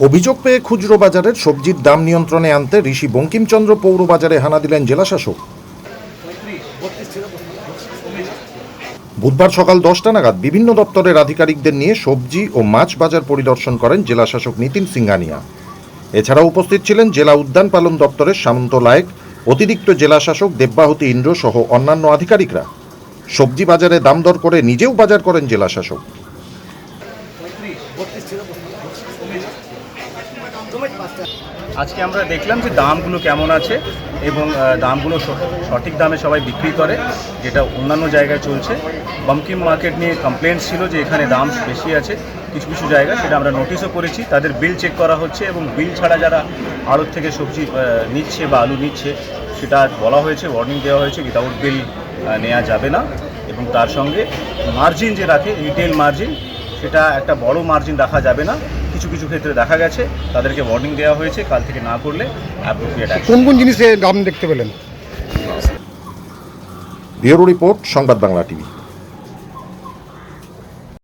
অভিযোগ পেয়ে খুচরো বাজারের সবজির দাম নিয়ন্ত্রণে আনতে ঋষি বঙ্কিমচন্দ্র পৌর বাজারে হানা দিলেন জেলাশাসক। বুধবার সকাল দশটা নাগাদ বিভিন্ন দপ্তরের আধিকারিকদের নিয়ে সবজি ও মাছ বাজার পরিদর্শন করেন জেলাশাসক নিতিন সিংহানিয়া। এছাড়াও উপস্থিত ছিলেন জেলা উদ্যান পালন দপ্তরের সামন্ত লায়েক, অতিরিক্ত জেলাশাসক দেববাহতী ইন্দ্র সহ অন্যান্য আধিকারিকরা। সবজি বাজারে দাম দর করে নিজেও বাজার করেন জেলাশাসক। আজকে আমরা দেখলাম যে দামগুলো কেমন আছে এবং দামগুলো সঠিক দামে সবাই বিক্রি করে, যেটা অন্যান্য জায়গায় চলছে। বমকিম মার্কেট নিয়ে কমপ্লেন ছিল যে এখানে দাম বেশি আছে। কিছু কিছু জায়গা সেটা আমরা নোটিশও করেছি। তাদের বিল চেক করা হচ্ছে এবং বিল ছাড়া যারা আড়ত থেকে সবজি নিচ্ছে বা আলু নিচ্ছে, সেটা বলা হয়েছে ওয়ার্নিং দেওয়া হয়েছে উইদাউট বিল নেওয়া যাবে না। এবং তার সঙ্গে মার্জিন যে রাখে রিটেল মার্জিন সেটা একটা বড় মার্জিন রাখা যাবে না। কিছু কিছু ক্ষেত্রে দেখা গেছে তাদেরকে ওয়ার্নিং দেওয়া হয়েছে কাল থেকে না করলে অ্যাপ্রোপ্রিয়েট কোন কোন জিনিসের দাম দেখতে পেলেন? ব্যুরো রিপোর্ট সংবাদ বাংলা টিভি।